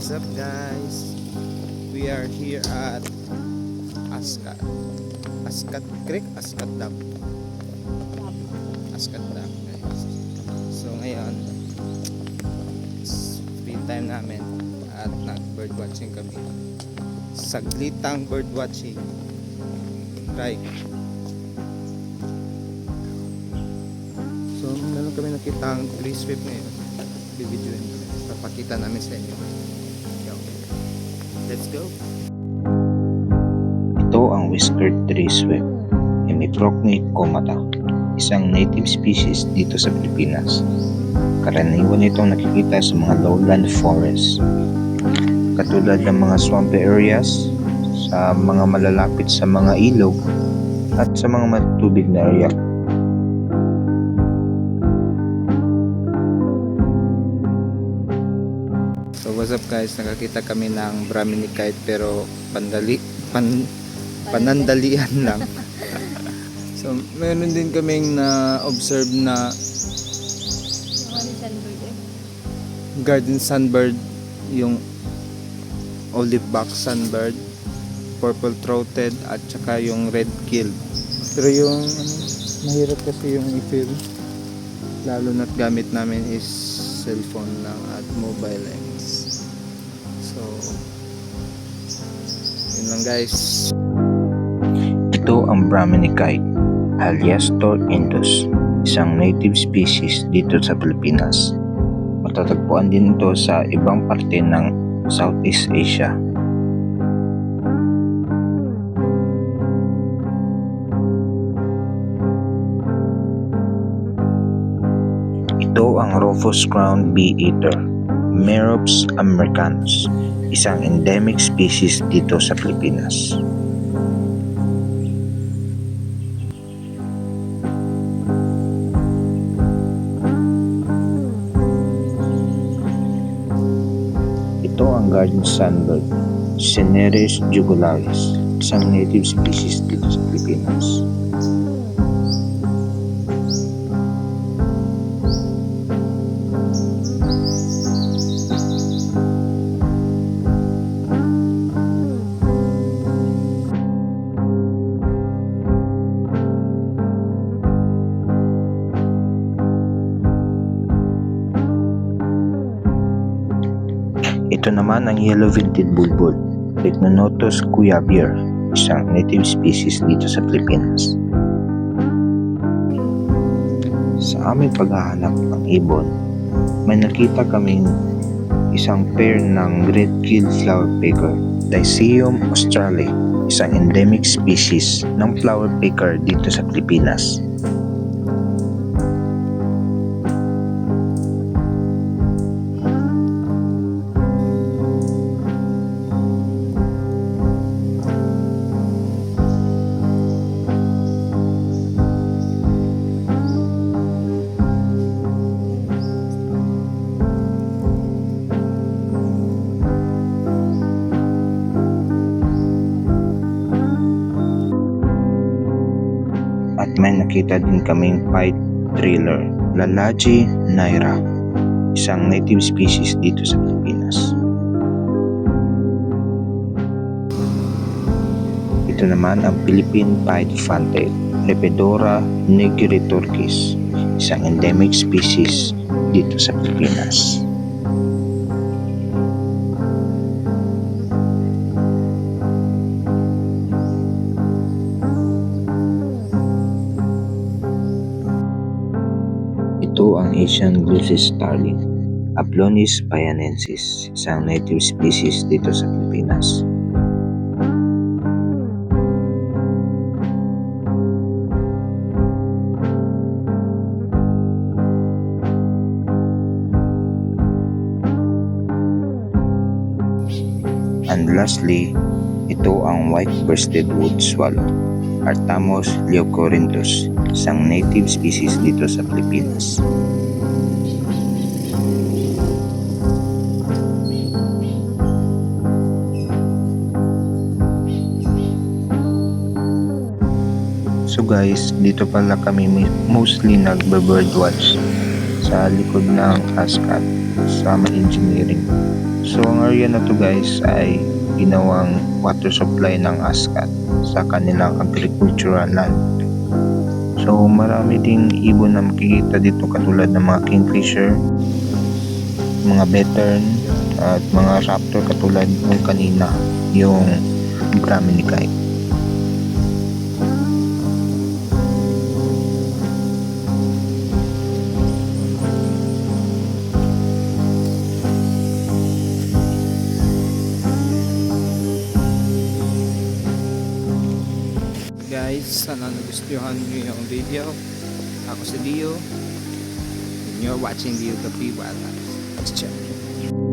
What's up guys? We are here at Askat Askat Creek, Askat Dam. Askat Dam guys. So ngayon free time namin at nag bird watching kami. Saglitang bird watching. Right So meron kami nakita ang tree sweep ngayon. Bibidyoin ko. Papakita namin sa inyo. Yo. Let's go Ito ang whiskered tree swift, Hemiprocne comata, isang native species dito sa Pilipinas. Karaniwan itong nakikita sa mga lowland forests, katulad ng mga swampy areas, sa mga malalapit sa mga ilog, at sa mga matubig na area. What's up guys, nakakita kami ng Brahmini kite pero pandali, pan, panandalian lang. so meron din kaming na sunbird eh. garden sunbird, yung olive back sunbird, purple throated at saka yung red killed. Pero yung ano, mahirap kasi yung i-film. Lalo na't gamit namin is cellphone lang at mobile lens. So, yun lang guys. Ito ang Brahmini kite, alias Tor indus, isang native species dito sa Pilipinas. Matatagpuan din ito sa ibang parte ng Southeast Asia. Ito ang Rufous Crown Bee Eater, Merops americanus, isang endemic species dito sa Pilipinas. Ito ang garden sunbird, Cineris jugularis, isang native species dito sa Pilipinas. Ito naman ang yellow-vented bulbul, Picnonotus cuyabier, isang native species dito sa Pilipinas. Sa aming paghahanap ng ibon, may nakita kaming isang pair ng red gill flower picker, Lycium australe, isang endemic species ng flower picker dito sa Pilipinas. At may nakita din kaming pied trailer, Lalaji naira, isang native species dito sa Pilipinas. Ito naman ang Philippine pied fantail, Lepidora nigriturkis, isang endemic species dito sa Pilipinas. Ito ang Asian Glucis starling, Aplonis payanensis, isang native species dito sa Pilipinas. And lastly, ito ang white-breasted wood swallow, Artamos leucorinthus, isang native species dito sa Pilipinas. So guys, dito pala kami mi- mostly nagbe-bird sa likod ng ASCAT sa engineering. So ang area na to guys ay ginawang water supply ng ASCAT sa kanilang agricultural land. So marami ding ibon na makikita dito katulad ng mga kingfisher, mga bittern at mga raptor katulad ng kanina yung Brahminy sana nagustuhan nyo yung video. Ako si Dio. And you're watching Dio P Wildlife. Ciao.